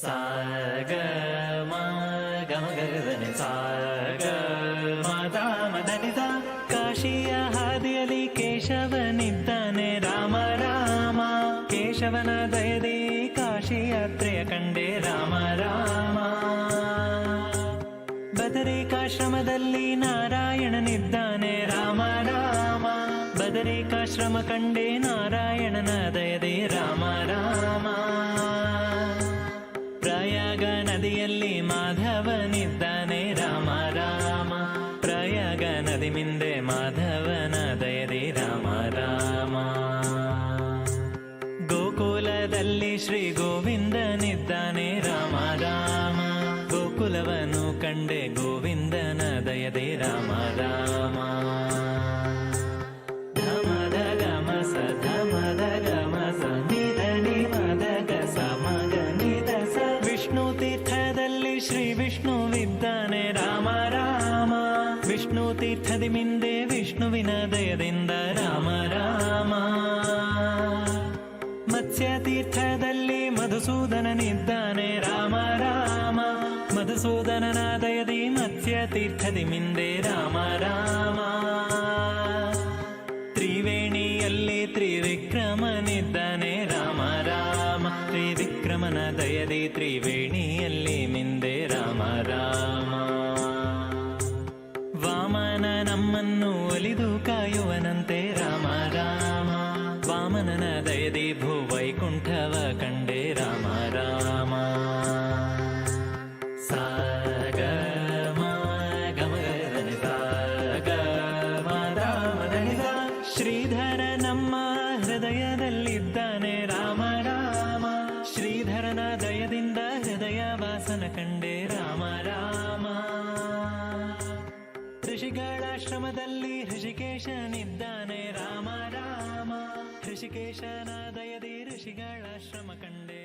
ಸಾಗ ಸಾಗ ಮಾತಾ ಮದನಿದ ಕಾಶಿಯ ಹಾದಿಯಲ್ಲಿ ಕೇಶವನಿದ್ದಾನೆ ರಾಮ ರಾಮ. ಕೇಶವನ ದಯದಿ ಕಾಶಿ ಯಾತ್ರೆಯ ಕಂಡೆ ರಾಮ ರಾಮ. ಬದರಿಕಾಶ್ರಮದಲ್ಲಿ ನಾರಾಯಣನಿದ್ದಾನೆ ರಾಮ ರಾಮ. ಬದರಿಕಾಶ್ರಮ ಕಂಡೆ ನಾರಾಯಣನ ದಯದೇ ರಾಮ ರಾಮ. ಮಿಂದೆ ಮಾಧವನ ದಯದಿ ರಾಮ ರಾಮ. ಗೋಕುಲದಲ್ಲಿ ಶ್ರೀ ಗೋವಿಂದನಿದ್ದಾನೆ ರಾಮ ರಾಮ. ಗೋಕುಲವನ್ನು ಕಂಡೆ ಗೋವಿಂದನ ದಯದೆ ರಾಮ ರಾಮ. ವಿಷ್ಣು ತೀರ್ಥದಿ ಮಿಂದೆ ವಿಷ್ಣುವಿನ ದಯದಿಂದ ರಾಮ ರಾಮ ಮತ್ಸ್ಯ ತೀರ್ಥದಲ್ಲಿ ಮಧುಸೂದನನಿದ್ದಾನೆ ರಾಮ ರಾಮ ಮಧುಸೂದನನ ದಯದಿ ಮತ್ಸ್ಯ ತೀರ್ಥದಿ ಮಿಂದೆ ರಾಮ ರಾಮ ತ್ರಿವೇಣಿಯಲ್ಲಿ ತ್ರಿವಿಕ್ರಮನಿದ್ದಾನೆ ರಾಮ ರಾಮ ತ್ರಿವಿಕ್ರಮನ ದಯದಿ ತ್ರಿವೇಣಿಯಲ್ಲಿ ಮಿಂದೆ ರಾಮ ರಾಮ ನಮ್ಮನ್ನು ಒಲಿದು ಕಾಯುವನಂತೆ ರಾಮ ರಾಮ ವಾಮನನ ದಯದಿ ಭೂವೈಕುಂಠವ ಕಂಡೆ ರಾಮ ರಾಮ ಸಾಗ ಶ್ರೀಧರ ನಮ್ಮ ಹೃದಯದಲ್ಲಿದ್ದಾನೆ ರಾಮ ರಾಮ ಶ್ರೀಧರನ ದಯದಿಂದ ಹೃದಯ ವಾಸನ ಕಂಡೆ ರಾಮ ರಾಮ ಋಷಿಗಳಾಶ್ರಮದಲ್ಲಿ ಹೃಷಿಕೇಶನಿದ್ದಾನೆ ರಾಮ ರಾಮ. ಹೃಷಿಕೇಶನ ದಯದಿ ಋಷಿಗಳಾಶ್ರಮ ಕಂಡೆ.